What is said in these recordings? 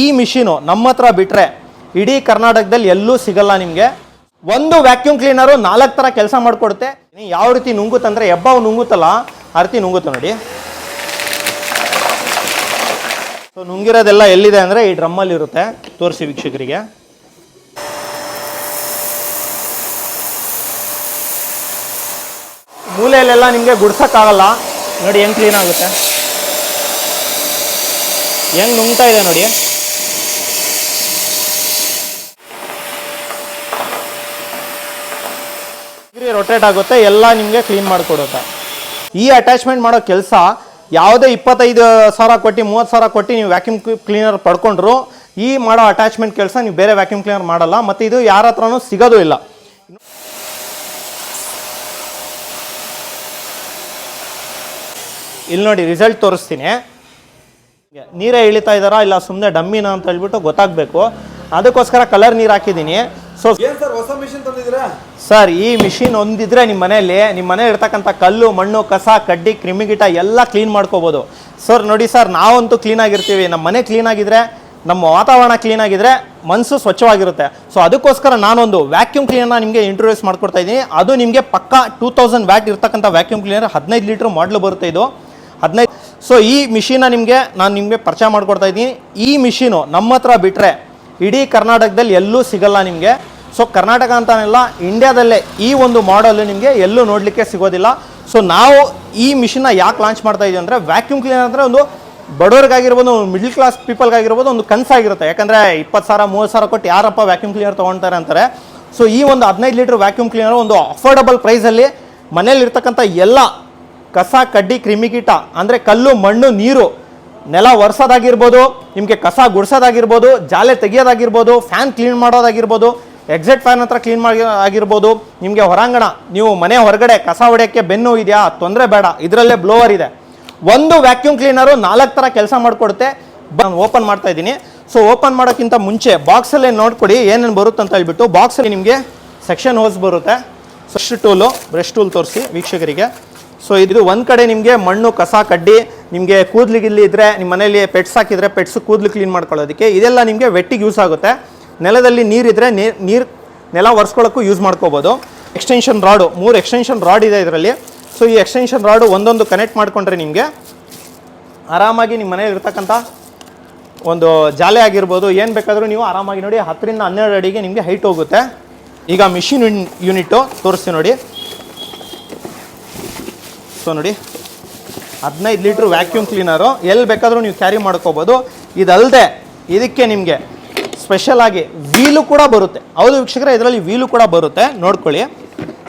ಈ ಮಿಷಿನು ನಮ್ಮ ಹತ್ರ ಬಿಟ್ಟರೆ ಇಡೀ ಕರ್ನಾಟಕದಲ್ಲಿ ಎಲ್ಲೂ ಸಿಗಲ್ಲ ನಿಮಗೆ. ಒಂದು ವ್ಯಾಕ್ಯೂಮ್ ಕ್ಲೀನರು ನಾಲ್ಕು ಥರ ಕೆಲಸ ಮಾಡಿಕೊಡುತ್ತೆ. ಯಾವ ರೀತಿ ನುಂಗುತ್ತಂದ್ರೆ ಹೆಬ್ಬಾವು ನುಂಗುತ್ತಲ್ಲ, ಆ ರೀತಿ ನುಂಗುತ್ತೆ ನೋಡಿ. ಸೊ ನುಂಗಿರೋದೆಲ್ಲ ಎಲ್ಲಿದೆ ಅಂದರೆ ಈ ಡ್ರಮ್ಮಲ್ಲಿ ಇರುತ್ತೆ. ತೋರಿಸಿ ವೀಕ್ಷಕರಿಗೆ. ಮೂಲೆಯಲ್ಲೆಲ್ಲ ನಿಮಗೆ ಗುಡ್ಸೋಕ್ಕಾಗಲ್ಲ. ನೋಡಿ, ಹೆಂಗೆ ಕ್ಲೀನ್ ಆಗುತ್ತೆ. ಹೆಂಗೆ ನುಂಗ್ತಾ ಇದೆ ನೋಡಿ. ರೊಟೇಟ್ ಆಗುತ್ತೆ, ಎಲ್ಲ ನಿಮಗೆ ಕ್ಲೀನ್ ಮಾಡಿಕೊಡುತ್ತೆ. ಈ ಅಟ್ಯಾಚ್ಮೆಂಟ್ ಮಾಡೋ ಕೆಲಸ ಯಾವುದೇ ಇಪ್ಪತ್ತೈದು ಸಾವಿರ ಕೊಟ್ಟು, ಮೂವತ್ತು ಸಾವಿರ ಕೊಟ್ಟು ನೀವು ವ್ಯಾಕ್ಯೂಮ್ ಕ್ಲೀನರ್ ಪಡ್ಕೊಂಡ್ರು, ಈ ಮಾಡೋ ಅಟ್ಯಾಚ್ಮೆಂಟ್ ಕೆಲಸ ನೀವು ಬೇರೆ ವ್ಯಾಕ್ಯೂಮ್ ಕ್ಲೀನರ್ ಮಾಡಲ್ಲ, ಮತ್ತು ಇದು ಯಾರ ಹತ್ರನೂ ಸಿಗೋದು ಇಲ್ಲ. ಇಲ್ಲಿ ನೋಡಿ ರಿಸಲ್ಟ್ ತೋರಿಸ್ತೀನಿ. ನೀರೇ ಇಳಿತಾ ಇದ್ದಾರಾ ಇಲ್ಲ ಸುಮ್ಮನೆ ಡಮ್ಮಿನ ಅಂತ ಹೇಳ್ಬಿಟ್ಟು ಗೊತ್ತಾಗಬೇಕು. ಅದಕ್ಕೋಸ್ಕರ ಕಲರ್ ನೀರು ಹಾಕಿದ್ದೀನಿ. ಸೊ ಹೊಸ ಮಿಷಿನ್ ತಂದಿದ್ದೀರಾ? ಸರ್ ಈ ಮಿಷಿನ್ ಒಂದಿದ್ರೆ ನಿಮ್ಮ ಮನೆಯಲ್ಲಿ ನಿಮ್ಮ ಮನೆ ಇರ್ತಕ್ಕಂಥ ಕಲ್ಲು ಮಣ್ಣು ಕಸ ಕಡ್ಡಿ ಕ್ರಿಮಿಗಿಟ ಎಲ್ಲ ಕ್ಲೀನ್ ಮಾಡ್ಕೋಬೋದು. ಸರ್ ನೋಡಿ ಸರ್ ನಾವಂತೂ ಕ್ಲೀನ್ ಆಗಿರ್ತೀವಿ. ನಮ್ಮ ಮನೆ ಕ್ಲೀನ್ ಆಗಿದ್ರೆ ನಮ್ಮ ವಾತಾವರಣ ಕ್ಲೀನ್ ಆಗಿದ್ರೆ ಮನಸ್ಸು ಸ್ವಚ್ಛವಾಗಿರುತ್ತೆ. ಸೊ ಅದಕ್ಕೋಸ್ಕರ ನಾನೊಂದು ವ್ಯಾಕ್ಯೂಮ್ ಕ್ಲೀನರ್ನ ನಿಮಗೆ ಇಂಟ್ರೊಡ್ಯೂಸ್ ಮಾಡ್ಕೊಡ್ತಾ ಇದ್ದೀನಿ. ಅದು ನಿಮಗೆ ಪಕ್ಕ ಟೂ ತೌಸಂಡ್ ವ್ಯಾಟ್ ಇರ್ತಕ್ಕಂಥ ವ್ಯಾಕ್ಯೂಮ್ ಕ್ಲೀನರ್ ಹದಿನೈದು ಲೀಟ್ರ್ ಮಾಡಲು ಬರುತ್ತೆ ಇದು. ಹದಿನೈದು ಸೊ ಈ ಮಿಷಿನ ನಿಮಗೆ ನಾನು ನಿಮಗೆ ಪರಿಚಯ ಮಾಡ್ಕೊಡ್ತಾ ಇದ್ದೀನಿ. ಈ ಮಿಷಿನು ನಮ್ಮ ಹತ್ರ ಬಿಟ್ಟರೆ ಇಡೀ ಕರ್ನಾಟಕದಲ್ಲಿ ಎಲ್ಲೂ ಸಿಗಲ್ಲ ನಿಮಗೆ. ಸೊ ಕರ್ನಾಟಕ ಅಂತಾನೆಲ್ಲ ಇಂಡಿಯಾದಲ್ಲೇ ಈ ಒಂದು ಮಾಡಲ್ ನಿಮಗೆ ಎಲ್ಲೂ ನೋಡಲಿಕ್ಕೆ ಸಿಗೋದಿಲ್ಲ. ಸೊ ನಾವು ಈ ಮಿಷಿನ್ನ ಯಾಕೆ ಲಾಂಚ್ ಮಾಡ್ತಾ ಇದೀವಿ ಅಂದರೆ ವ್ಯಾಕ್ಯೂಮ್ ಕ್ಲೀನರ್ ಅಂದರೆ ಒಂದು ಬಡವ್ರಿಗಾಗಿರ್ಬೋದು ಮಿಡ್ಲ್ ಕ್ಲಾಸ್ ಪೀಪಲ್ಗಾಗಿರ್ಬೋದು ಒಂದು ಕನಸಾಗಿರುತ್ತೆ. ಯಾಕಂದರೆ ಇಪ್ಪತ್ತು ಸಾವಿರ, ಮೂವತ್ತು ಸಾವಿರ ಕೊಟ್ಟು ಯಾರಪ್ಪ ವ್ಯಾಕ್ಯೂಮ್ ಕ್ಲೀನರ್ ತೊಗೊಳ್ತಾರೆ ಅಂತಾರೆ. ಸೊ ಈ ಒಂದು ಹದಿನೈದು ಲೀಟ್ರ್ ವ್ಯಾಕ್ಯೂಮ್ ಕ್ಲೀನರ್ ಒಂದು ಅಫೋರ್ಡಬಲ್ ಪ್ರೈಸಲ್ಲಿ ಮನೇಲಿರ್ತಕ್ಕಂಥ ಎಲ್ಲ ಕಸ, ಕಡ್ಡಿ, ಕ್ರಿಮಿಕೀಟ, ಅಂದರೆ ಕಲ್ಲು, ಮಣ್ಣು, ನೀರು, ನೆಲ ಒರೆಸೋದಾಗಿರ್ಬೋದು, ನಿಮಗೆ ಕಸ ಗುಡಿಸೋದಾಗಿರ್ಬೋದು, ಜಾಲೆ ತೆಗಿಯೋದಾಗಿರ್ಬೋದು ಫ್ಯಾನ್ ಕ್ಲೀನ್ ಮಾಡೋದಾಗಿರ್ಬೋದು ಎಕ್ಸಿಟ್ ಫ್ಯಾನ್ ಹತ್ರ ಕ್ಲೀನ್ ಮಾಡಿ ಆಗಿರ್ಬೋದು. ನಿಮಗೆ ಹೊರಾಂಗಣ, ನೀವು ಮನೆ ಹೊರಗಡೆ ಕಸ ಹೊಡೆಯೋಕ್ಕೆ ಬೆನ್ನು ಇದೆಯಾ? ತೊಂದರೆ ಬೇಡ. ಇದರಲ್ಲೇ ಬ್ಲೋವರ್ ಇದೆ. ಒಂದು ವ್ಯಾಕ್ಯೂಮ್ ಕ್ಲೀನರು ನಾಲ್ಕು ಥರ ಕೆಲಸ ಮಾಡಿಕೊಡುತ್ತೆ. ನಾನು ಓಪನ್ ಮಾಡ್ತಾ ಇದ್ದೀನಿ. ಸೊ ಓಪನ್ ಮಾಡೋಕ್ಕಿಂತ ಮುಂಚೆ ಬಾಕ್ಸಲ್ಲೇ ನೋಡ್ಕೊಡಿ, ಏನೇನು ಬರುತ್ತೆ ಅಂತ ಹೇಳ್ಬಿಟ್ಟು ಬಾಕ್ಸಲ್ಲಿ ನಿಮಗೆ ಸೆಕ್ಷನ್ ಹೋಸ್ ಬರುತ್ತೆ. ಫ್ರೆಶ್ ಟೂಲು ಬ್ರಷ್ ಟೂಲ್ ತೋರಿಸಿ ವೀಕ್ಷಕರಿಗೆ. ಸೊ ಇದು ಒಂದು ಕಡೆ ನಿಮಗೆ ಮಣ್ಣು, ಕಸ, ಕಡ್ಡಿ, ನಿಮಗೆ ಕೂದಲಿಗಿಲ್ಲಿ ಇದ್ದರೆ ನಿಮ್ಮ ಮನೆಯಲ್ಲಿ ಪೆಟ್ಸ್ ಹಾಕಿದರೆ ಪೆಟ್ಸ್ ಕೂದಲು ಕ್ಲೀನ್ ಮಾಡ್ಕೊಳ್ಳೋದಕ್ಕೆ, ಇದೆಲ್ಲ ನಿಮಗೆ ವೆಟ್ಟಿಗೆ ಯೂಸ್ ಆಗುತ್ತೆ. ನೆಲದಲ್ಲಿ ನೀರಿದ್ರೆ ನೀರು ನೆಲ ಒರೆಸ್ಕೊಳ್ಳೋಕ್ಕೂ ಯೂಸ್ ಮಾಡ್ಕೋಬೋದು. ಎಕ್ಸ್ಟೆನ್ಷನ್ ರಾಡು ಮೂರು ಎಕ್ಸ್ಟೆನ್ಷನ್ ರಾಡ್ ಇದೆ ಇದರಲ್ಲಿ. ಸೊ ಈ ಎಕ್ಸ್ಟೆನ್ಷನ್ ರಾಡು ಒಂದೊಂದು ಕನೆಕ್ಟ್ ಮಾಡಿಕೊಂಡ್ರೆ ನಿಮಗೆ ಆರಾಮಾಗಿ ನಿಮ್ಮ ಮನೇಲಿ ಇರ್ತಕ್ಕಂಥ ಒಂದು ಜಾಲೆ ಆಗಿರ್ಬೋದು. ಏನು ಬೇಕಾದರೂ ನೀವು ಆರಾಮಾಗಿ ನೋಡಿ, ಹತ್ತರಿಂದ ಹನ್ನೆರಡು ಅಡಿಗೆ ನಿಮಗೆ ಹೈಟ್ ಹೋಗುತ್ತೆ. ಈಗ ಮಿಷಿನ್ ಯೂನಿಟು ತೋರಿಸ್ತೀವಿ ನೋಡಿ. ಸೊ ನೋಡಿ. ಹದಿನೈದು ಲೀಟ್ರ್ ವ್ಯಾಕ್ಯೂಮ್ ಕ್ಲೀನರು ಎಲ್ಲಿ ಬೇಕಾದರೂ ನೀವು ಕ್ಯಾರಿ ಮಾಡ್ಕೋಬೋದು. ಇದಲ್ಲದೆ ಇದಕ್ಕೆ ನಿಮಗೆ ಸ್ಪೆಷಲ್ ಆಗಿ ವೀಲು ಕೂಡ ಬರುತ್ತೆ. ಹೌದು ವೀಕ್ಷಕರ, ಇದರಲ್ಲಿ ವೀಲು ಕೂಡ ಬರುತ್ತೆ. ನೋಡ್ಕೊಳ್ಳಿ.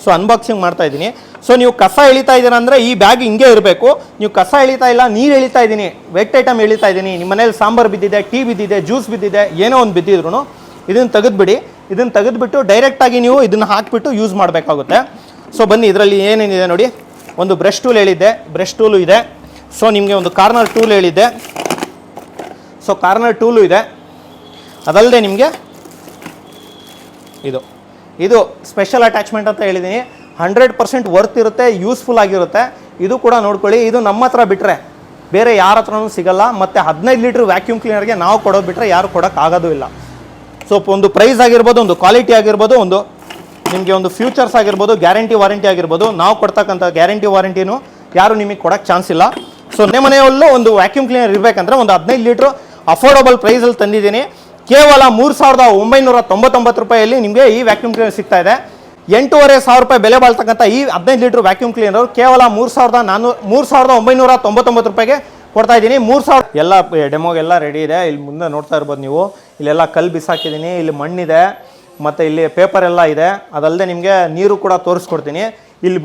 ಸೊ ಅನ್ಬಾಕ್ಸಿಂಗ್ ಮಾಡ್ತಾ ಇದ್ದೀನಿ. ಸೊ ನೀವು ಕಸ ಎಳಿತಾ ಇದ್ದೀರಾ ಅಂದರೆ ಈ ಬ್ಯಾಗ್ ಹಿಂಗೆ ಇರಬೇಕು. ನೀವು ಕಸ ಎಳಿತಾ ಇಲ್ಲ, ನೀರು ಎಳಿತಾ ಇದ್ದೀನಿ. ವೆಟ್ ಐಟಮ್ ಎಳಿತಾ ಇದ್ದೀನಿ. ನಿಮ್ಮ ಮನೇಲಿ ಸಾಂಬಾರು ಬಿದ್ದಿದೆ, ಟೀ ಬಿದ್ದಿದೆ ಜ್ಯೂಸ್ ಬಿದ್ದಿದೆ, ಏನೋ ಒಂದು ಬಿದ್ದಿದ್ರು ಇದನ್ನು ತೆಗೆದುಬಿಡಿ. ಇದನ್ನು ತೆಗೆದುಬಿಟ್ಟು ಡೈರೆಕ್ಟಾಗಿ ನೀವು ಇದನ್ನು ಹಾಕಿಬಿಟ್ಟು ಯೂಸ್ ಮಾಡಬೇಕಾಗುತ್ತೆ. ಸೊ ಬನ್ನಿ, ಇದರಲ್ಲಿ ಏನೇನಿದೆ ನೋಡಿ. ಒಂದು ಬ್ರಷ್ ಟೂಲ್ ಹೇಳಿದ್ದೆ ಬ್ರಷ್ ಟೂಲು ಇದೆ. ಸೊ ನಿಮಗೆ ಒಂದು ಕಾರ್ನರ್ ಟೂಲ್ ಹೇಳಿದ್ದೆ ಸೊ ಕಾರ್ನರ್ ಟೂಲು ಇದೆ. ಅದಲ್ಲದೆ ನಿಮಗೆ ಇದು. ಇದು ಸ್ಪೆಷಲ್ ಅಟ್ಯಾಚ್ಮೆಂಟ್ ಅಂತ ಹೇಳಿದ್ದೀನಿ ಹಂಡ್ರೆಡ್ ಪರ್ಸೆಂಟ್ ವರ್ತ್ ಇರುತ್ತೆ ಯೂಸ್ಫುಲ್ ಆಗಿರುತ್ತೆ. ಇದು ಕೂಡ ನೋಡ್ಕೊಳ್ಳಿ, ಇದು ನಮ್ಮ ಹತ್ರ ಬಿಟ್ಟರೆ ಬೇರೆ ಯಾರ ಹತ್ರನೂ ಸಿಗಲ್ಲ. ಮತ್ತು ಹದಿನೈದು ಲೀಟ್ರ್ ವ್ಯಾಕ್ಯೂಮ್ ಕ್ಲೀನರ್ಗೆ ನಾವು ಕೊಡೋದು ಬಿಟ್ಟರೆ ಯಾರು ಕೊಡೋಕ್ಕಾಗೋದು ಇಲ್ಲ. ಸೊ ಒಂದು ಪ್ರೈಸ್ ಆಗಿರ್ಬೋದು, ಒಂದು ಕ್ವಾಲಿಟಿ ಆಗಿರ್ಬೋದು, ಒಂದು ನಿಮಗೆ ಒಂದು ಫ್ಯೂಚರ್ಸ್ ಆಗಿರ್ಬೋದು ಗ್ಯಾರಂಟಿ ವಾರಂಟಿ ಆಗಿರ್ಬೋದು, ನಾವು ಕೊಡ್ತಕ್ಕಂಥ ಗ್ಯಾರಂಟಿ ವಾರಂಟಿನೂ ಯಾರು ನಿಮಗೆ ಕೊಡೋಕ್ಕೆ ಚಾನ್ಸ್ ಇಲ್ಲ. ಸೊ ನಿಮ್ಮ ಮನೆಯಲ್ಲೂ ಒಂದು ವ್ಯಾಕ್ಯೂಮ್ ಕ್ಲೀನರ್ ಇರಬೇಕಂದ್ರೆ ಒಂದು ಹದಿನೈದು ಲೀಟ್ರ್ ಅಫೋರ್ಡಬಲ್ ಪ್ರೈಸಲ್ಲಿ ತಂದಿದ್ದೀನಿ. ಕೇವಲ ಮೂರು ಸಾವಿರದ ಒಂಬೈನೂರ ತೊಂಬತ್ತೊಂಬತ್ತು ರೂಪಾಯಿಯಲ್ಲಿ ನಿಮಗೆ ಈ ವ್ಯಾಕ್ಯೂಮ್ ಕ್ಲೀನರ್ ಸಿಗ್ತಾ ಇದೆ. ಎಂಟೂವರೆ ಸಾವಿರ ರೂಪಾಯಿ ಬೆಲೆ ಬಾಳ್ತಕ್ಕಂಥ ಈ ಹದಿನೈದು ಲೀಟ್ರ್ ವ್ಯಾಕ್ಯೂಮ್ ಕ್ಲೀನರ್ ಕೇವಲ ಮೂರು ಸಾವಿರದ ನಾನ್ನೂರು ಮೂರು ಸಾವಿರದ ಒಂಬೈನೂರ ತೊಂಬತ್ತೊಂಬತ್ತು ರೂಪಾಯಿಗೆ ಕೊಡ್ತಾ ಇದ್ದೀನಿ. ಮೂರು ಸಾವಿರ ಎಲ್ಲ ಡೆಮೋಗೆಲ್ಲ ರೆಡಿ ಇದೆ. ಇಲ್ಲಿ ಮುಂದೆ ನೋಡ್ತಾ ಇರ್ಬೋದು ನೀವು. ಇಲ್ಲೆಲ್ಲ ಕಲ್ಲು ಬಿಸಾಕಿದ್ದೀನಿ. ಇಲ್ಲಿ ಮಣ್ಣಿದೆ. ಮತ್ತು ಇಲ್ಲಿ ಪೇಪರ್ ಎಲ್ಲ ಇದೆ. ಅದಲ್ಲದೆ ನಿಮಗೆ ನೀರು ಕೂಡ ತೋರಿಸ್ಕೊಡ್ತೀನಿ. ಇಲ್ಲಿ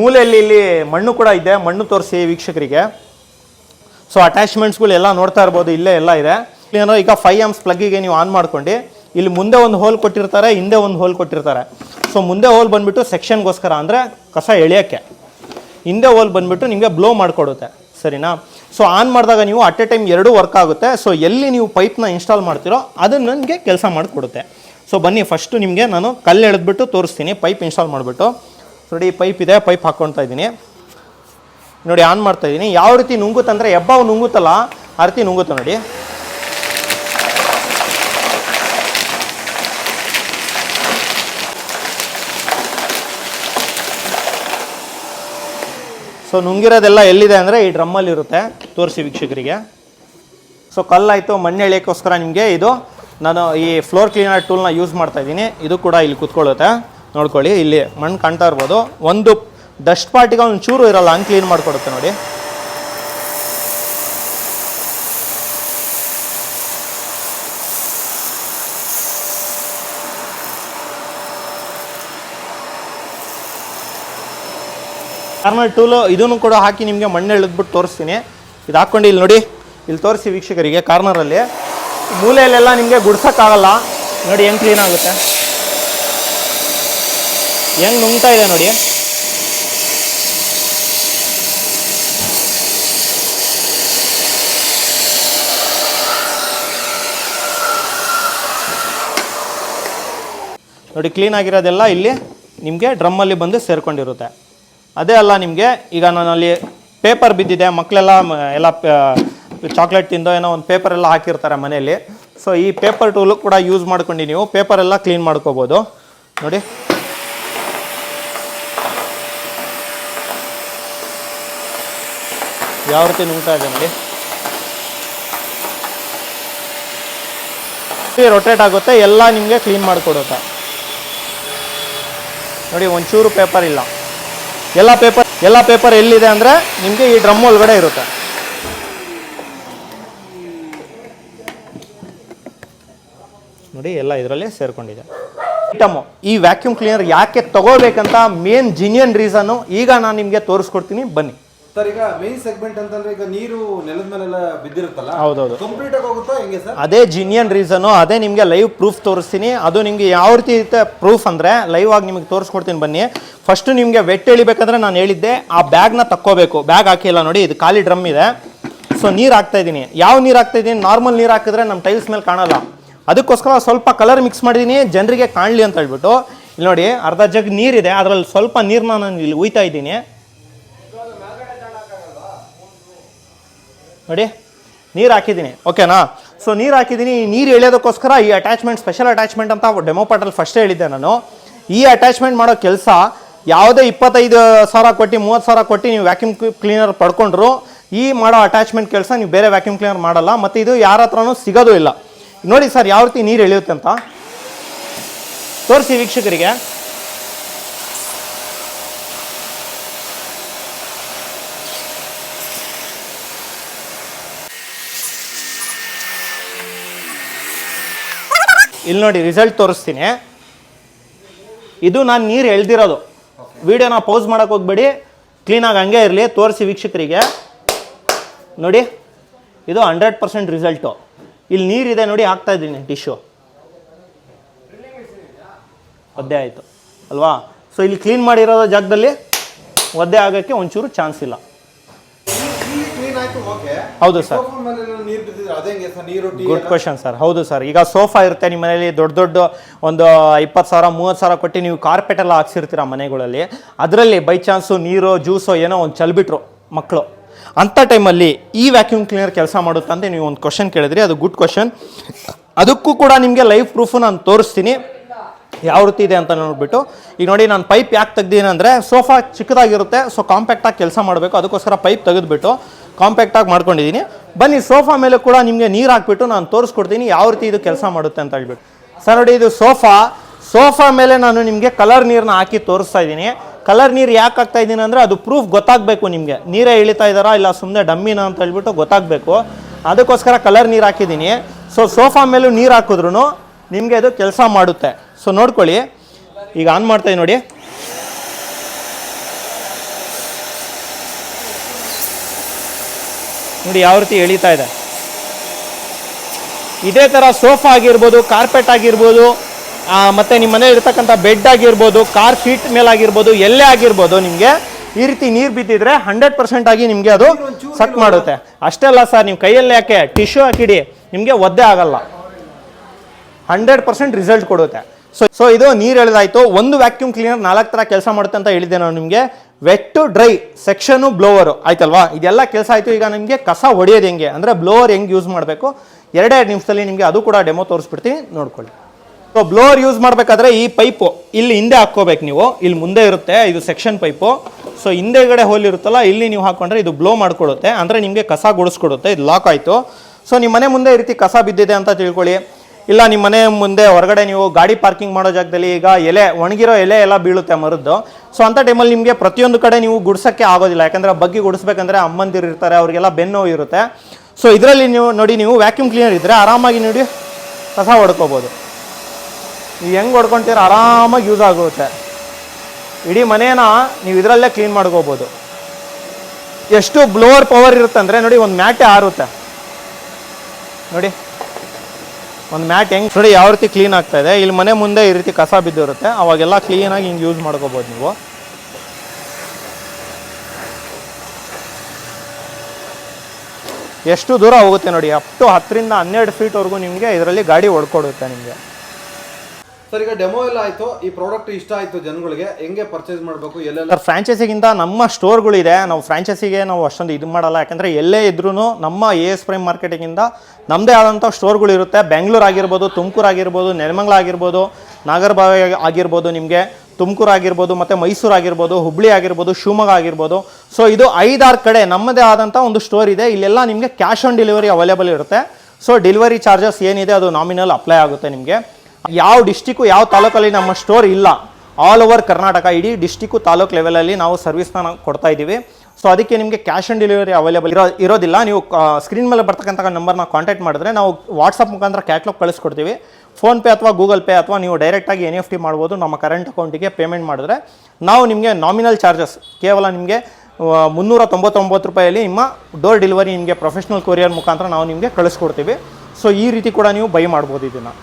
ಮೂಲೆಯಲ್ಲಿ ಇಲ್ಲಿ ಮಣ್ಣು ಕೂಡ ಇದೆ. ಮಣ್ಣು ತೋರಿಸಿ ವೀಕ್ಷಕರಿಗೆ. ಸೊ ಅಟ್ಯಾಚ್ಮೆಂಟ್ಸ್ಗಳು ಎಲ್ಲ ನೋಡ್ತಾ ಇರ್ಬೋದು. ಇಲ್ಲೇ ಎಲ್ಲ ಇದೆ. ಏನೋ ಈಗ ಫೈವ್ ಎಮ್ಸ್ ಪ್ಲಗ್ಗಿಗೆ ನೀವು ಆನ್ ಮಾಡ್ಕೊಂಡು, ಇಲ್ಲಿ ಮುಂದೆ ಒಂದು ಹೋಲ್ ಕೊಟ್ಟಿರ್ತಾರೆ, ಹಿಂದೆ ಒಂದು ಹೋಲ್ ಕೊಟ್ಟಿರ್ತಾರೆ. ಸೊ ಮುಂದೆ ಹೋಲ್ ಬಂದುಬಿಟ್ಟು ಸೆಕ್ಷನ್ಗೋಸ್ಕರ ಅಂದರೆ ಕಸ ಎಳೆಯೋಕ್ಕೆ. ಹಿಂದೆ ಹೋಲ್ ಬಂದುಬಿಟ್ಟು ನಿಮಗೆ ಬ್ಲೋ ಮಾಡಿಕೊಡುತ್ತೆ. ಸರಿನಾ? ಸೊ ಆನ್ ಮಾಡಿದಾಗ ನೀವು ಅಟ್ ಎ ಟೈಮ್ ಎರಡೂ ವರ್ಕ್ ಆಗುತ್ತೆ. ಸೊ ಎಲ್ಲಿ ನೀವು ಪೈಪ್ನ ಇನ್ಸ್ಟಾಲ್ ಮಾಡ್ತೀರೋ ಅದನ್ನು ನನಗೆ ಕೆಲಸ ಮಾಡಿಕೊಡುತ್ತೆ. ಸೊ ಬನ್ನಿ ಫಸ್ಟು ನಿಮಗೆ ನಾನು ಕಲ್ಲು ಎಳೆದ್ಬಿಟ್ಟು ತೋರಿಸ್ತೀನಿ ಪೈಪ್ ಇನ್ಸ್ಟಾಲ್ ಮಾಡಿಬಿಟ್ಟು. ನೋಡಿ ಪೈಪ್ ಇದೆ ಪೈಪ್ ಹಾಕ್ಕೊಳ್ತಾ ಇದ್ದೀನಿ. ನೋಡಿ ಆನ್ ಮಾಡ್ತಾ ಇದ್ದೀನಿ. ಯಾವ ರೀತಿ ನುಂಗುತ್ತಂದರೆ ಎಬ್ಬಾವು ನುಂಗುತ್ತಲ್ಲ, ಆ ರೀತಿ ನುಂಗುತ್ತೆ ನೋಡಿ. ಸೊ ನುಂಗಿರೋದೆಲ್ಲ ಎಲ್ಲಿದೆ ಅಂದರೆ ಈ ಡ್ರಮ್ಮಲ್ಲಿ ಇರುತ್ತೆ. ತೋರಿಸಿ ವೀಕ್ಷಕರಿಗೆ. ಸೊ ಕಲ್ಲಾಯಿತು. ಮಣ್ಣು ಎಳೆಯೋಕ್ಕೋಸ್ಕರ ನಿಮಗೆ ಇದು ನಾನು ಈ ಫ್ಲೋರ್ ಕ್ಲೀನರ್ ಟೂಲ್ನ ಯೂಸ್ ಮಾಡ್ತಾ ಇದ್ದೀನಿ. ಇದು ಕೂಡ ಇಲ್ಲಿ ಕುತ್ಕೊಳ್ಳುತ್ತೆ. ನೋಡ್ಕೊಳ್ಳಿ, ಇಲ್ಲಿ ಮಣ್ಣು ಕಾಣ್ತಾ ಇರ್ಬೋದು. ಒಂದು ಡಸ್ಟ್ ಪಾರ್ಟಿಗೆ ಒಂದು ಚೂರು ಇರಲ್ಲ, ಹಂಗೆ ಕ್ಲೀನ್ ಮಾಡಿಕೊಡುತ್ತೆ ನೋಡಿ. ಕಾರ್ನರ್ ಟೂಲು ಇದನ್ನು ಕೂಡ ಹಾಕಿ ನಿಮಗೆ ಮಣ್ಣು ಎಳೆದ್ಬಿಟ್ಟು ತೋರಿಸ್ತೀನಿ. ಇದು ಹಾಕ್ಕೊಂಡು ಇಲ್ಲಿ ನೋಡಿ, ಇಲ್ಲಿ ತೋರಿಸಿ ವೀಕ್ಷಕರಿಗೆ ಕಾರ್ನರಲ್ಲಿ ಮೂಲೆಯಲ್ಲೆಲ್ಲ ನಿಮಗೆ ಗುಡ್ಸೋಕ್ಕಾಗಲ್ಲ. ನೋಡಿ, ಹೆಂಗೆ ಕ್ಲೀನ್ ಆಗುತ್ತೆ. ಹೆಂಗೆ ನುಂಗ್ತಾ ಇದೆ ನೋಡಿ. ನೋಡಿ ಕ್ಲೀನ್ ಆಗಿರೋದೆಲ್ಲ ಇಲ್ಲಿ ನಿಮಗೆ ಡ್ರಮ್ಮಲ್ಲಿ ಬಂದು ಸೇರ್ಕೊಂಡಿರುತ್ತೆ. ಅದೇ ಅಲ್ಲ ನಿಮಗೆ, ಈಗ ನಾನಲ್ಲಿ ಪೇಪರ್ ಬಿದ್ದಿದೆ ಮಕ್ಕಳೆಲ್ಲ ಎಲ್ಲ ಚಾಕ್ಲೇಟ್ ತಿಂದೋ ಏನೋ ಒಂದು ಪೇಪರ್ ಎಲ್ಲ ಹಾಕಿರ್ತಾರೆ ಮನೆಯಲ್ಲಿ. ಸೊ ಈ ಪೇಪರ್ ಟೂಲು ಕೂಡ ಯೂಸ್ ಮಾಡ್ಕೊಂಡು ನೀವು ಪೇಪರ್ ಎಲ್ಲ ಕ್ಲೀನ್ ಮಾಡ್ಕೋಬೋದು. ನೋಡಿ. ಯಾವ ರೀತಿ ನುಂಗ್ತಾ ಇದೆ ನೋಡಿ. ರೊಟೇಟ್ ಆಗುತ್ತೆ, ಎಲ್ಲ ನಿಮಗೆ ಕ್ಲೀನ್ ಮಾಡಿಕೊಡುತ್ತೆ. ನೋಡಿ, ಒಂಚೂರು ಪೇಪರ್ ಇಲ್ಲ. ಎಲ್ಲ ಪೇಪರ್ ಎಲ್ಲ ಪೇಪರ್ ಎಲ್ಲಿದೆ ಅಂದರೆ ನಿಮಗೆ ಈ ಡ್ರಮ್ ಒಳಗಡೆ ಇರುತ್ತೆ. ನೋಡಿ, ಎಲ್ಲ ಇದರಲ್ಲಿ ಸೇರ್ಕೊಂಡಿದೆ. ಐಟಮು ಈ ವ್ಯಾಕ್ಯೂಮ್ ಕ್ಲೀನರ್ ಯಾಕೆ ತಗೋಬೇಕಂತ ಮೇನ್ ಜಿನ್ಯನ್ ರೀಸನ್ನು ಈಗ ನಾನು ನಿಮಗೆ ತೋರಿಸ್ಕೊಡ್ತೀನಿ, ಬನ್ನಿ. ಸರ್ ಈಗ ಮೇನ್ ಸೆಗ್ಮೆಂಟ್ ಅಂತಂದ್ರೆ ಈಗ ನೀರು ನೆಲದ ಮೇಲೆಲ್ಲ ಬಿದ್ದಿರುತ್ತಲ್ಲ ಹೌದು ಕಂಪ್ಲೀಟ್ ಆಗಿ ಹೋಗುತ್ತಾ ಹೆಂಗೆ ಸರ್? ಅದೇ ಜಿನಿಯನ್ ರೀಸನು ಅದೇ ನಿಮಗೆ ಲೈವ್ ಪ್ರೂಫ್ ತೋರಿಸ್ತೀನಿ. ಅದು ನಿಮಗೆ ಯಾವ ರೀತಿ ಪ್ರೂಫ್ ಅಂದರೆ ಲೈವ್ ಆಗಿ ನಿಮಗೆ ತೋರಿಸ್ಕೊಡ್ತೀನಿ ಬನ್ನಿ. ಫಸ್ಟ್ ನಿಮಗೆ ವೆಟ್ ಎಳಿಬೇಕಂದ್ರೆ ನಾನು ಹೇಳಿದ್ದೆ ಆ ಬ್ಯಾಗ್ನ ತಕ್ಕೋಬೇಕು. ಬ್ಯಾಗ್ ಹಾಕಿಲ್ಲ ನೋಡಿ ಇದು ಖಾಲಿ ಡ್ರಮ್ ಇದೆ. ಸೊ ನೀರು ಹಾಕ್ತಾ ಇದ್ದೀನಿ. ಯಾವ ನೀರು ಹಾಕ್ತಾ ಇದ್ದೀನಿ? ನಾರ್ಮಲ್ ನೀರು ಹಾಕಿದ್ರೆ ನಮ್ಮ ಟೈಲ್ಸ್ ಮೇಲೆ ಕಾಣಲ್ಲ. ಅದಕ್ಕೋಸ್ಕರ ಸ್ವಲ್ಪ ಕಲರ್ ಮಿಕ್ಸ್ ಮಾಡಿದ್ದೀನಿ ಜನರಿಗೆ ಕಾಣಲಿ ಅಂತ ಹೇಳ್ಬಿಟ್ಟು. ಇಲ್ಲಿ ನೋಡಿ ಅರ್ಧ ಜಗ್ ನೀರಿದೆ ಅದರಲ್ಲಿ ಸ್ವಲ್ಪ ನೀರನ್ನ ನಾನು ಇಲ್ಲಿ ಉಯ್ತಾ ಇದ್ದೀನಿ. ನೋಡಿ, ನೀರು ಹಾಕಿದ್ದೀನಿ, ಓಕೆನಾ? ಸೊ ನೀರು ಹಾಕಿದ್ದೀನಿ ನೀರು ಎಳೆಯೋದಕ್ಕೋಸ್ಕರ ಈ ಅಟ್ಯಾಚ್ಮೆಂಟ್ ಸ್ಪೆಷಲ್ ಅಟ್ಯಾಚ್ಮೆಂಟ್ ಅಂತ ಡೆಮೋ ಪಾಟಲ್ಲಿ ಫಸ್ಟ್ ಹೇಳಿದ್ದೆ ನಾನು. ಈ ಅಟ್ಯಾಚ್ಮೆಂಟ್ ಮಾಡೋ ಕೆಲಸ ಯಾವುದೇ ಇಪ್ಪತ್ತೈದು ಸಾವಿರ ಕೊಟ್ಟು, ಮೂವತ್ತು ಸಾವಿರ ಕೊಟ್ಟು ನೀವು ವ್ಯಾಕ್ಯೂಮ್ ಕ್ಲೀನರ್ ಪಡ್ಕೊಂಡ್ರು, ಈ ಮಾಡೋ ಅಟ್ಯಾಚ್ಮೆಂಟ್ ಕೆಲಸ ನೀವು ಬೇರೆ ವ್ಯಾಕ್ಯೂಮ್ ಕ್ಲೀನರ್ ಮಾಡಲ್ಲ, ಮತ್ತು ಇದು ಯಾರ ಹತ್ರನೂ ಸಿಗೋದು ಇಲ್ಲ. ನೋಡಿ ಸರ್, ಯಾವ ರೀತಿ ನೀರು ಎಳೆಯುತ್ತೆ ಅಂತ. ತೋರಿಸಿ ವೀಕ್ಷಕರಿಗೆ. ಇಲ್ಲಿ ನೋಡಿ ರಿಸಲ್ಟ್ ತೋರಿಸ್ತೀನಿ. ಇದು ನಾನು ನೀರು ಎಳ್ದಿರೋದು. ವಿಡಿಯೋನ ಪೌಸ್ ಮಾಡೋಕೆ ಹೋಗ್ಬೇಡಿ. ಕ್ಲೀನಾಗಿ ಹಂಗೆ ಇರಲಿ ತೋರಿಸಿ ವೀಕ್ಷಕರಿಗೆ. ನೋಡಿ ಇದು ಹಂಡ್ರೆಡ್ ಪರ್ಸೆಂಟ್ ರಿಸಲ್ಟು ಇಲ್ಲಿ ನೀರಿದೆ ನೋಡಿ ಹಾಕ್ತಾ ಇದ್ದೀನಿ ಟಿಶ್ಯೂ ಒದ್ದೆ ಆಯಿತು. ಅಲ್ವಾ? ಸೊ ಇಲ್ಲಿ ಕ್ಲೀನ್ ಮಾಡಿರೋ ಜಾಗದಲ್ಲಿ ಒದ್ದೆ ಆಗೋಕ್ಕೆ ಒಂಚೂರು ಚಾನ್ಸ್ ಇಲ್ಲ ಇಲ್ಲಿ ಕ್ಲೀನ್ ಆಯ್ತು ಓಕೆ ಹೌದು ಸರ್. Good question sir? ಹೌದು ಸರ್. ಈಗ ಸೋಫಾ ಇರುತ್ತೆ ನಿಮ್ಮ ಮನೇಲಿ ದೊಡ್ಡ ದೊಡ್ಡ ಒಂದು ಇಪ್ಪತ್ತು ಸಾವಿರ ಮೂವತ್ತು ಸಾವಿರ ಕೊಟ್ಟು ನೀವು ಕಾರ್ಪೆಟ್ ಎಲ್ಲ ಹಾಕ್ಸಿರ್ತೀರ ಮನೆಗಳಲ್ಲಿ. ಅದರಲ್ಲಿ ಬೈ ಚಾನ್ಸು ನೀರು ಜ್ಯೂಸು ಏನೋ ಒಂದು ಚಲ್ಬಿಟ್ರು ಮಕ್ಕಳು ಅಂಥ ಟೈಮಲ್ಲಿ ಈ ವ್ಯಾಕ್ಯೂಮ್ ಕ್ಲೀನರ್ ಕೆಲಸ ಮಾಡುತ್ತಂತೆ ನೀವು ಒಂದು ಕ್ವಶನ್ ಕೇಳಿದ್ರಿ. ಅದು ಗುಡ್ ಕ್ವಶನ್ ಅದಕ್ಕೂ ಕೂಡ ನಿಮಗೆ ಲೈಫ್ ಪ್ರೂಫು ನಾನು ತೋರಿಸ್ತೀನಿ. ಯಾವ ರೀತಿ ಇದೆ ಅಂತ ನೋಡ್ಬಿಟ್ಟು, ಈಗ ನೋಡಿ ನಾನು ಪೈಪ್ ಯಾಕೆ ತೆಗ್ದೀನಿ ಅಂದರೆ ಸೋಫಾ ಚಿಕ್ಕದಾಗಿರುತ್ತೆ ಸೊ ಕಾಂಪ್ಯಾಕ್ಟಾಗಿ ಕೆಲಸ ಮಾಡಬೇಕು, ಅದಕ್ಕೋಸ್ಕರ ಪೈಪ್ ತೆಗೆದುಬಿಟ್ಟು ಕಾಂಪ್ಯಾಕ್ಟಾಗಿ ಮಾಡ್ಕೊಂಡಿದ್ದೀನಿ. ಬನ್ನಿ ಸೋಫಾ ಮೇಲೆ ಕೂಡ ನಿಮಗೆ ನೀರು ಹಾಕ್ಬಿಟ್ಟು ನಾನು ತೋರಿಸ್ಕೊಡ್ತೀನಿ ಯಾವ ರೀತಿ ಇದು ಕೆಲಸ ಮಾಡುತ್ತೆ ಅಂತ ಹೇಳ್ಬಿಟ್ಟು. ಸರ್ ನೋಡಿ, ಇದು ಸೋಫಾ ಸೋಫಾ ಮೇಲೆ ನಾನು ನಿಮಗೆ ಕಲರ್ ನೀರನ್ನ ಹಾಕಿ ತೋರಿಸ್ತಾ ಇದ್ದೀನಿ. ಕಲರ್ ನೀರು ಯಾಕೆ ಹಾಕ್ತಾ ಇದ್ದೀನಿ ಅಂದರೆ ಅದು ಪ್ರೂಫ್ ಗೊತ್ತಾಗಬೇಕು ನಿಮಗೆ. ನೀರೇ ಇಳಿತಾ ಇದ್ದಾರಾ ಇಲ್ಲ ಸುಮ್ಮನೆ ಡಮ್ಮಿನ ಅಂತ ಹೇಳ್ಬಿಟ್ಟು ಗೊತ್ತಾಗಬೇಕು. ಅದಕ್ಕೋಸ್ಕರ ಕಲರ್ ನೀರು ಹಾಕಿದ್ದೀನಿ. ಸೊ ಸೋಫಾ ಮೇಲೂ ನೀರು ಹಾಕಿದ್ರು ನಿಮಗೆ ಅದು ಕೆಲಸ ಮಾಡುತ್ತೆ. ಸೊ ನೋಡ್ಕೊಳ್ಳಿ. ಈಗ ಆನ್ ಮಾಡ್ತಾ ನೋಡಿ. ನೋಡಿ ಯಾವ ರೀತಿ ಎಳೀತಾ ಇದೆ. ಇದೇ ಥರ ಸೋಫಾ ಆಗಿರ್ಬೋದು ಕಾರ್ಪೆಟ್ ಆಗಿರ್ಬೋದು ಮತ್ತೆ ನಿಮ್ಮ ಮನೇಲಿ ಇರ್ತಕ್ಕಂಥ ಬೆಡ್ ಆಗಿರ್ಬೋದು ಕಾರ್ ಸೀಟ್ ಮೇಲೆ ಆಗಿರ್ಬೋದು ಎಲ್ಲೇ ಆಗಿರ್ಬೋದು ನಿಮಗೆ ಈ ರೀತಿ ನೀರು ಬಿದ್ದಿದ್ರೆ ಹಂಡ್ರೆಡ್ ಪರ್ಸೆಂಟ್ ಆಗಿ ನಿಮಗೆ ಅದು ಸಟ್ ಮಾಡುತ್ತೆ. ಅಷ್ಟೇ ಅಲ್ಲ ಸರ್ ನೀವು ಕೈಯಲ್ಲಿ ಯಾಕೆ? ಟಿಶ್ಯೂ ಹಾಕಿಡಿ, ನಿಮಗೆ ಒದ್ದೆ ಆಗಲ್ಲ. ಹಂಡ್ರೆಡ್ ಪರ್ಸೆಂಟ್ ರಿಸಲ್ಟ್ ಕೊಡುತ್ತೆ. ಸೊ ಸೊ ಇದು ನೀರು ಎಳೆದಾಯ್ತು. ಒಂದು ವ್ಯಾಕ್ಯೂಮ್ ಕ್ಲೀನರ್ ನಾಲ್ಕು ಥರ ಕೆಲಸ ಮಾಡುತ್ತೆ ಅಂತ ಹೇಳಿದ್ದೆ ನಾನು ನಿಮಗೆ. Wet to dry section blower ಆಯ್ತಲ್ವಾ? ಇದೆಲ್ಲ ಕೆಲಸ ಆಯಿತು, ಈಗ ನಿಮಗೆ ಕಸ ಹೊಡೆಯೋದು ಹೆಂಗೆ? ಅಂದರೆ ಬ್ಲೋವರ್ ಹೆಂಗೆ ಯೂಸ್ ಮಾಡಬೇಕು? ಎರಡೆರಡು ನಿಮಿಷದಲ್ಲಿ ನಿಮಗೆ ಅದು ಕೂಡ ಡೆಮೋ ತೋರಿಸ್ಬಿಡ್ತೀನಿ, ನೋಡ್ಕೊಳ್ಳಿ. ಸೊ ಬ್ಲೋವರ್ ಯೂಸ್ ಮಾಡಬೇಕಾದ್ರೆ ಈ ಪೈಪು ಇಲ್ಲಿ ಹಿಂದೆ ಹಾಕ್ಕೋಬೇಕು ನೀವು. ಇಲ್ಲಿ ಮುಂದೆ ಇರುತ್ತೆ, ಇದು ಸೆಕ್ಷನ್ ಪೈಪು. ಸೊ ಹಿಂದೆಗಡೆ ಹೋಲ್ ಇರುತ್ತಲ್ಲ, ಇಲ್ಲಿ ನೀವು ಹಾಕೊಂಡ್ರೆ ಇದು ಬ್ಲೋ ಮಾಡಿಕೊಡುತ್ತೆ. ಅಂದರೆ ನಿಮಗೆ ಕಸ ಗುಡಿಸ್ಕೊಡುತ್ತೆ, ಇದು ಲಾಕ್ ಆಯಿತು. ಸೊ ನಿಮ್ಮ ಮನೆ ಮುಂದೆ ಈ ರೀತಿ ಕಸ ಬಿದ್ದಿದೆ ಅಂತ ತಿಳ್ಕೊಳ್ಳಿ. ಇಲ್ಲ ನಿಮ್ಮ ಮನೆ ಮುಂದೆ ಹೊರಗಡೆ ನೀವು ಗಾಡಿ ಪಾರ್ಕಿಂಗ್ ಮಾಡೋ ಜಾಗದಲ್ಲಿ ಈಗ ಎಲೆ, ಒಣಗಿರೋ ಎಲೆ ಎಲ್ಲ ಬೀಳುತ್ತೆ ಮರದ್ದು. ಸೊ ಅಂಥ ಟೈಮಲ್ಲಿ ನಿಮಗೆ ಪ್ರತಿಯೊಂದು ಕಡೆ ನೀವು ಗುಡ್ಸೋಕ್ಕೆ ಆಗೋದಿಲ್ಲ. ಯಾಕಂದರೆ ಬಗ್ಗಿ ಗುಡಿಸ್ಬೇಕಂದ್ರೆ ಅಮ್ಮಂದಿರು ಇರ್ತಾರೆ, ಅವರಿಗೆಲ್ಲ ಬೆನ್ನು ಇರುತ್ತೆ. ಸೊ ಇದರಲ್ಲಿ ನೀವು ನೋಡಿ, ನೀವು ವ್ಯಾಕ್ಯೂಮ್ ಕ್ಲೀನರ್ ಇದ್ದರೆ ಆರಾಮಾಗಿ ನೋಡಿ, ಕಸ ಹೊಡ್ಕೋಬೋದು ನೀವು ಹೆಂಗೆ ಹೊಡ್ಕೊತೀರ ಆರಾಮಾಗಿ ಯೂಸ್ ಆಗುತ್ತೆ ಇಡೀ ಮನೆಯನ್ನ ನೀವು ಇದರಲ್ಲೇ ಕ್ಲೀನ್ ಮಾಡ್ಕೋಬೋದು. ಎಷ್ಟು ಬ್ಲೋವರ್ ಪವರ್ ಇರುತ್ತೆ ಅಂದರೆ ನೋಡಿ, ಒಂದು ಮ್ಯಾಟೆ ಆರುತ್ತೆ. ನೋಡಿ. ಒಂದು ಮ್ಯಾಟ್ ಹೆಂಗೆ ನೋಡಿ, ಯಾವ ರೀತಿ ಕ್ಲೀನ್ ಆಗ್ತಾ ಇದೆ. ಇಲ್ಲಿ ಮನೆ ಮುಂದೆ ಈ ರೀತಿ ಕಸ ಬಿದ್ದಿರುತ್ತೆ. ಅವಾಗೆಲ್ಲ ಕ್ಲೀನಾಗಿ ಹಿಂಗೆ ಯೂಸ್ ಮಾಡ್ಕೋಬೋದು ನೀವು. ಎಷ್ಟು ದೂರ ಹೋಗುತ್ತೆ ನೋಡಿ ಅಪ್ ಟು ಹತ್ತರಿಂದ ಹನ್ನೆರಡು ಫೀಟ್ವರೆಗೂ ನಿಮಗೆ ಇದರಲ್ಲಿ ಗಾಡಿ ಹೊಡ್ಕೊಡುತ್ತೆ ನಿಮಗೆ. ಸರ್, ಈಗ ಡೆಮೋ ಎಲ್ಲ ಆಯ್ತು. ಈ ಪ್ರಾಡಕ್ಟ್ ಇಷ್ಟ ಆಯ್ತು ಜನಗಳಿಗೆ. ಹೆಂಗೆ ಪರ್ಚೇಸ್ ಮಾಡಬೇಕು, ಎಲ್ಲೆಲ್ಲ? ಫ್ರಾಂಚೈಸಿಗಿಂತ ನಮ್ಮ ಸ್ಟೋರ್ಗಳಿದೆ ನಾವು ಫ್ರಾಂಚೈಸಿಗೆ ನಾವು ಅಷ್ಟೊಂದು ಇದು ಮಾಡಲ್ಲ. ಯಾಕಂದರೆ ಎಲ್ಲೇ ಇದ್ರೂ ನಮ್ಮ ಎ ಎಸ್ ಪ್ರೈಮ್ ಮಾರ್ಕೆಟಿಂಗಿಂದ ನಮ್ಮದೇ ಆದಂಥ ಸ್ಟೋರ್ಗಳಿರುತ್ತೆ ಬೆಂಗಳೂರು ಆಗಿರ್ಬೋದು, ತುಮಕೂರು ಆಗಿರ್ಬೋದು, ನೆಲಮಂಗ್ಲ ಆಗಿರ್ಬೋದು, ನಾಗರಬಾವಿ ಆಗಿರ್ಬೋದು ನಿಮಗೆ, ತುಮಕೂರು ಆಗಿರ್ಬೋದು, ಮತ್ತು ಮೈಸೂರು ಆಗಿರ್ಬೋದು, ಹುಬ್ಳಿ ಆಗಿರ್ಬೋದು, ಶಿವಮೊಗ್ಗ ಆಗಿರ್ಬೋದು. ಸೊ ಇದು ಐದಾರು ಕಡೆ ನಮ್ಮದೇ ಆದಂಥ ಒಂದು ಸ್ಟೋರ್ ಇದೆ. ಇಲ್ಲೆಲ್ಲ ನಿಮಗೆ ಕ್ಯಾಶ್ ಆನ್ ಡೆಲಿವರಿ ಅವೈಲೇಬಲ್ ಇರುತ್ತೆ. ಸೊ ಡೆಲಿವರಿ ಚಾರ್ಜಸ್ ಏನಿದೆ, ಅದು ನಾಮಿನಲ್ ಅಪ್ಲೈ ಆಗುತ್ತೆ ನಿಮಗೆ. ಯಾವ ಡಿಸ್ಟಿಕ್ಕು ಯಾವ ತಾಲೂಕಲ್ಲಿ ನಮ್ಮ ಸ್ಟೋರ್ ಇಲ್ಲ. ಆಲ್ ಓವರ್ ಕರ್ನಾಟಕ ಇಡೀ ಡಿಸ್ಟಿಕ್ಕು ತಾಲೂಕು ಲೆವೆಲಲ್ಲಿ ನಾವು ಸರ್ವಿಸ್ನ ನಾವು ಕೊಡ್ತಾ ಇದ್ದೀವಿ. ಸೊ ಅದಕ್ಕೆ ನಿಮಗೆ ಕ್ಯಾಶ್ ಆನ್ ಡೆಲಿವರಿ ಅವೈಲೇಬಲ್ ಇರೋ, ಇರೋದಿಲ್ಲ. ನೀವು ಸ್ಕ್ರೀನ್ ಮೇಲೆ ಬರ್ತಕ್ಕಂಥ ನಂಬರ್ನ ಕಾಂಟ್ಯಾಕ್ಟ್ ಮಾಡಿದ್ರೆ ನಾವು ವಾಟ್ಸಪ್ ಮುಖಾಂತರ ಕ್ಯಾಟ್ಲಾಗ್ ಕಳಿಸ್ಕೊಡ್ತೀವಿ. ಫೋನ್ಪೇ ಅಥವಾ ಗೂಗಲ್ ಪೇ ಅಥವಾ ನೀವು ಡೈರೆಕ್ಟಾಗಿ ಎನ್ ಎಫ್ ಟಿ ಮಾಡ್ಬೋದು. ನಮ್ಮ ಕರೆಂಟ್ ಅಕೌಂಟಿಗೆ ಪೇಮೆಂಟ್ ಮಾಡಿದ್ರೆ ನಾವು ನಿಮಗೆ ನಾಮಿನಲ್ ಚಾರ್ಜಸ್ ಕೇವಲ ನಿಮಗೆ ಮುನ್ನೂರ ತೊಂಬತ್ತೊಂಬತ್ತು ರೂಪಾಯಲ್ಲಿ ನಿಮ್ಮ ಡೋರ್ ಡೆಲಿವರಿ ನಿಮಗೆ ಪ್ರೊಫೆಷ್ನಲ್ ಕೊರಿಯರ್ ಮುಖಾಂತರ ನಾವು ನಿಮಗೆ ಕಳಿಸ್ಕೊಡ್ತೀವಿ. ಸೊ ಈ ರೀತಿ ಕೂಡ ನೀವು ಬೈ ಮಾಡ್ಬೋದು ಇದನ್ನು.